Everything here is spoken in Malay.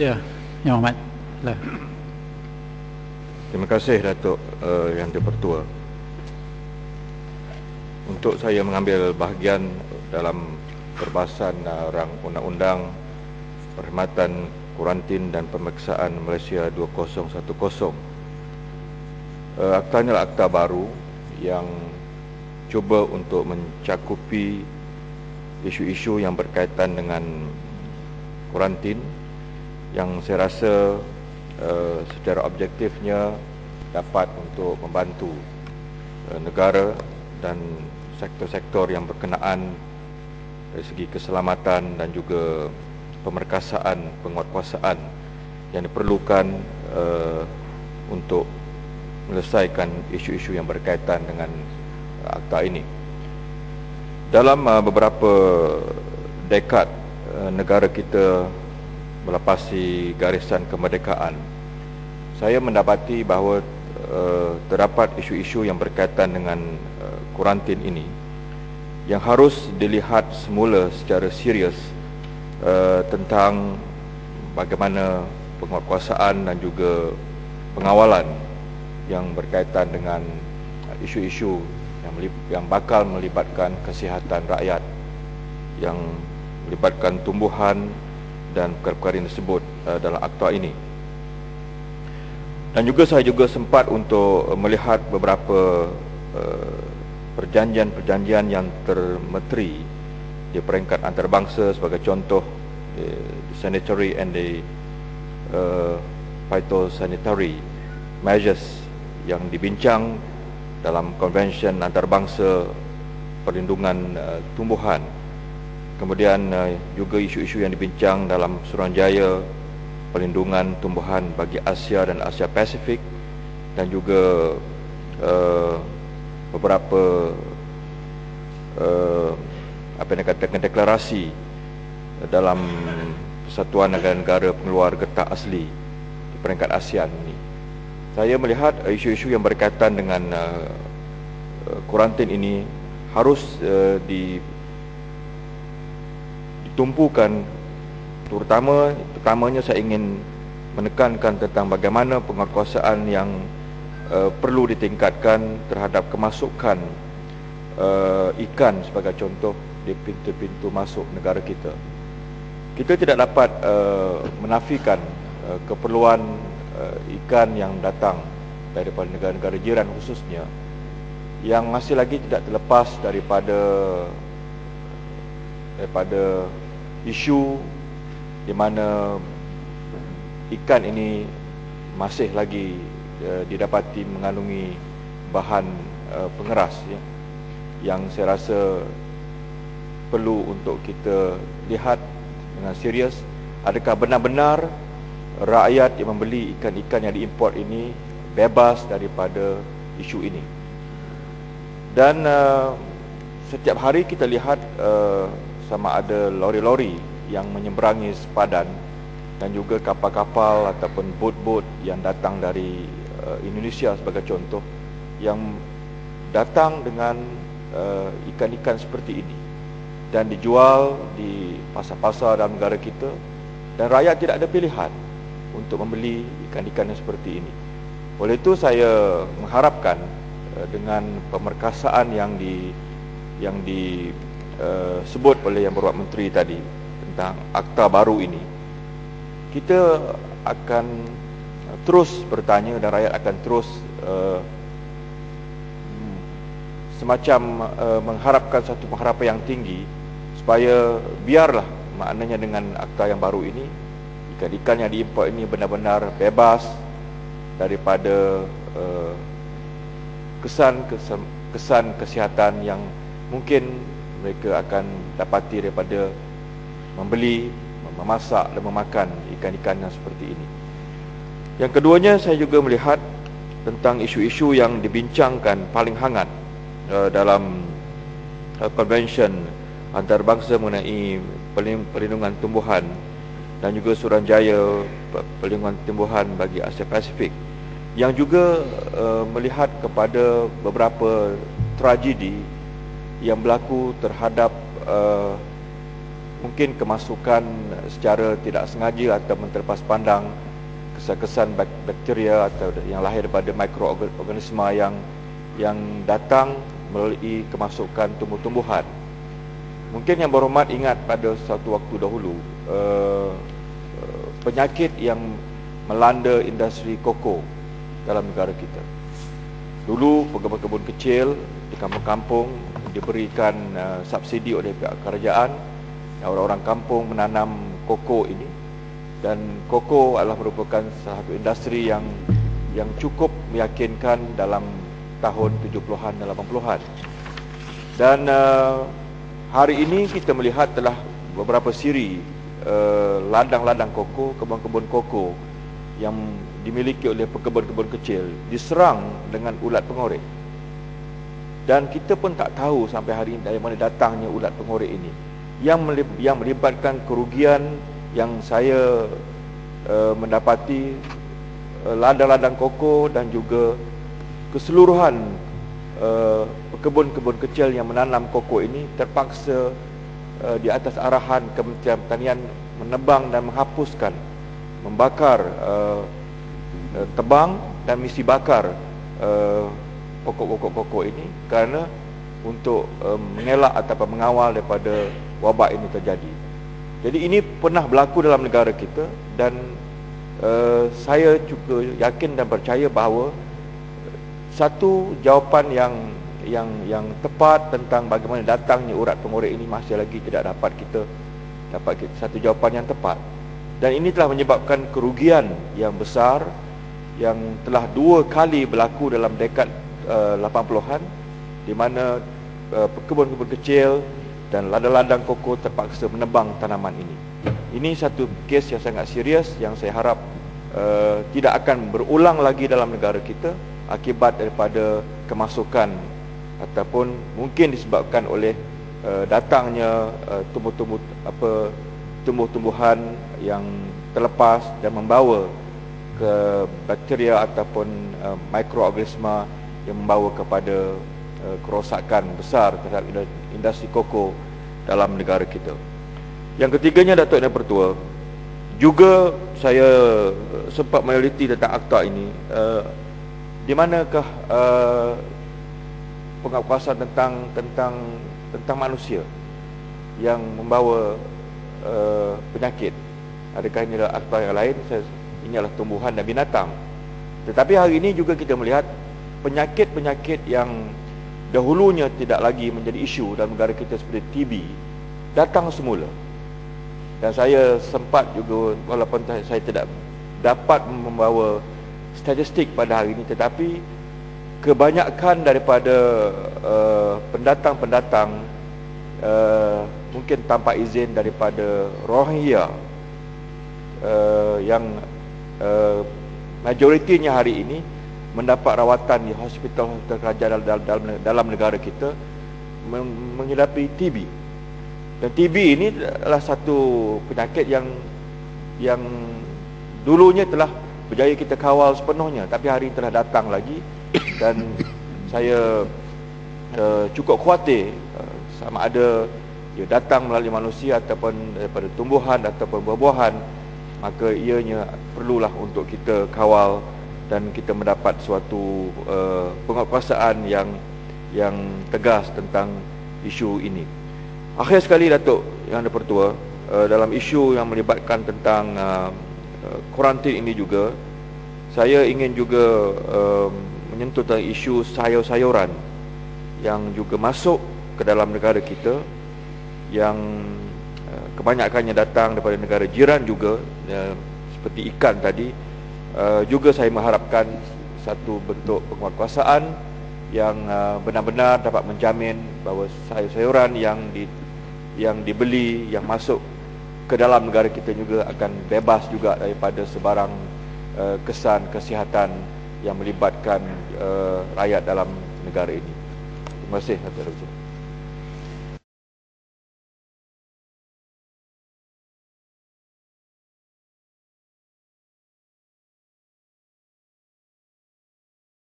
Ya, Yang Muhammad. Lah. Terima kasih Datuk uh, Yang Dipertua. Untuk saya mengambil bahagian dalam perbahasan uh, rang undang-undang perkhidmatan kurantin dan pemeriksaan Malaysia 2010. Uh, akta ini adalah akta baru yang cuba untuk mencakupi isu-isu yang berkaitan dengan kurantin yang saya rasa uh, secara objektifnya dapat untuk membantu uh, negara dan sektor-sektor yang berkenaan dari segi keselamatan dan juga pemerkasaan penguatkuasaan yang diperlukan uh, untuk menyelesaikan isu-isu yang berkaitan dengan akta ini. Dalam uh, beberapa dekad uh, negara kita melepasi garisan kemerdekaan, saya mendapati bahawa uh, terdapat isu-isu yang berkaitan dengan uh, kurantin ini yang harus dilihat semula secara serius uh, tentang bagaimana penguatkuasaan dan juga pengawalan yang berkaitan dengan isu-isu yang yang bakal melibatkan kesihatan rakyat yang melibatkan tumbuhan dan perkara-perkara tersebut uh, dalam akta ini. Dan juga saya juga sempat untuk melihat beberapa uh, perjanjian-perjanjian yang termeteri di peringkat antarabangsa sebagai contoh the sanitary and the uh, phytosanitary measures yang dibincang dalam konvensyen antarabangsa perlindungan uh, tumbuhan Kemudian uh, juga isu-isu yang dibincang dalam Suruhanjaya perlindungan tumbuhan bagi Asia dan Asia Pasifik dan juga uh, beberapa uh, apa yang dikatakan deklarasi dalam Persatuan Negara-Negara Pengeluar Getah Asli di peringkat ASEAN ini. Saya melihat isu-isu yang berkaitan dengan uh, kurantin ini harus uh, di tumpukan terutama terutamanya saya ingin menekankan tentang bagaimana penguatkuasaan yang uh, perlu ditingkatkan terhadap kemasukan uh, ikan sebagai contoh di pintu-pintu masuk negara kita. Kita tidak dapat uh, menafikan uh, keperluan uh, ikan yang datang daripada negara-negara jiran khususnya yang masih lagi tidak terlepas daripada daripada isu di mana ikan ini masih lagi uh, didapati mengandungi bahan uh, pengeras ya yang saya rasa perlu untuk kita lihat dengan serius. Adakah benar-benar rakyat yang membeli ikan-ikan yang diimport ini bebas daripada isu ini? Dan uh, setiap hari kita lihat uh, sama ada lori-lori yang menyeberangi sepadan dan juga kapal-kapal ataupun bot-bot yang datang dari uh, Indonesia sebagai contoh yang datang dengan uh, ikan-ikan seperti ini dan dijual di pasar-pasar dalam negara kita dan rakyat tidak ada pilihan untuk membeli ikan-ikan yang seperti ini. Oleh itu saya mengharapkan uh, dengan pemerkasaan yang di yang di uh, sebut oleh yang berwak menteri tadi tentang akta baru ini kita akan terus bertanya dan rakyat akan terus uh, semacam uh, mengharapkan satu pengharapan yang tinggi supaya biarlah maknanya dengan akta yang baru ini ikan-ikan yang diimport ini benar-benar bebas daripada uh, kesan kesan kesihatan yang mungkin mereka akan dapati daripada membeli, memasak dan memakan ikan-ikan yang seperti ini. Yang keduanya saya juga melihat tentang isu-isu yang dibincangkan paling hangat uh, dalam uh, convention antarabangsa mengenai perlindungan tumbuhan dan juga Suruhanjaya perlindungan tumbuhan bagi Asia Pasifik yang juga uh, melihat kepada beberapa tragedi yang berlaku terhadap uh, mungkin kemasukan secara tidak sengaja atau terlepas pandang kesan-kesan bakteria atau yang lahir daripada mikroorganisma yang yang datang melalui kemasukan tumbuh-tumbuhan. Mungkin yang berhormat ingat pada satu waktu dahulu uh, penyakit yang melanda industri koko dalam negara kita. Dulu pekebun-kebun kecil di kampung-kampung diberikan uh, subsidi oleh pihak kerajaan orang-orang kampung menanam koko ini dan koko adalah merupakan salah satu industri yang yang cukup meyakinkan dalam tahun 70-an dan 80-an. Dan uh, hari ini kita melihat telah beberapa siri uh, ladang-ladang koko, kebun-kebun koko yang dimiliki oleh pekebun-kebun kecil diserang dengan ulat pengorek. Dan kita pun tak tahu sampai hari ini dari mana datangnya ulat pengorek ini. Yang yang melibatkan kerugian yang saya uh, mendapati uh, ladang-ladang koko dan juga keseluruhan uh, kebun-kebun kecil yang menanam koko ini terpaksa uh, di atas arahan Kementerian Pertanian menebang dan menghapuskan membakar uh, tebang dan misi bakar uh, pokok-pokok koko ini kerana untuk uh, mengelak atau mengawal daripada wabak ini terjadi. Jadi ini pernah berlaku dalam negara kita dan uh, saya juga yakin dan percaya bahawa satu jawapan yang yang yang tepat tentang bagaimana datangnya urat pengorek ini masih lagi tidak dapat kita dapat kita, satu jawapan yang tepat dan ini telah menyebabkan kerugian yang besar yang telah dua kali berlaku dalam dekad uh, 80-an di mana uh, kebun-kebun kecil dan ladang-ladang koko terpaksa menebang tanaman ini. Ini satu kes yang sangat serius yang saya harap uh, tidak akan berulang lagi dalam negara kita akibat daripada kemasukan ataupun mungkin disebabkan oleh uh, datangnya uh, tumbuh-tumbuh apa tumbuh-tumbuhan yang terlepas dan membawa ke bakteria ataupun uh, mikroorganisma yang membawa kepada uh, kerosakan besar terhadap industri koko dalam negara kita. Yang ketiganya Datuk Yang Pertua juga saya sempat meneliti tentang akta ini uh, di manakah uh, pengawasan tentang tentang tentang manusia yang membawa uh, penyakit? Adakah ini adalah akta yang lain? Saya, ini adalah tumbuhan dan binatang. Tetapi hari ini juga kita melihat penyakit-penyakit yang dahulunya tidak lagi menjadi isu dalam negara kita seperti TB datang semula. Dan saya sempat juga walaupun saya tidak dapat membawa statistik pada hari ini tetapi kebanyakan daripada uh, pendatang-pendatang uh, mungkin tanpa izin daripada Rohingya uh, yang uh, majoritinya hari ini mendapat rawatan di hospital-hospital kerajaan dalam, dalam, dalam negara kita menghadapi TB dan TB ini adalah satu penyakit yang yang dulunya telah berjaya kita kawal sepenuhnya tapi hari ini telah datang lagi. Dan saya uh, cukup khawatir uh, sama ada ia datang melalui manusia ataupun daripada tumbuhan ataupun buah-buahan maka ianya perlulah untuk kita kawal dan kita mendapat suatu uh, penguasaan yang yang tegas tentang isu ini. Akhir sekali Datuk Yang Dipertua uh, dalam isu yang melibatkan tentang uh, kuarantin ini juga saya ingin juga uh, menyentuh tentang isu sayur-sayuran yang juga masuk ke dalam negara kita yang uh, kebanyakannya datang daripada negara jiran juga uh, seperti ikan tadi uh, juga saya mengharapkan satu bentuk penguatkuasaan yang uh, benar-benar dapat menjamin bahawa sayur-sayuran yang di yang dibeli yang masuk ke dalam negara kita juga akan bebas juga daripada sebarang uh, kesan kesihatan yang melibatkan uh, rakyat dalam negara ini. Terima kasih Raja.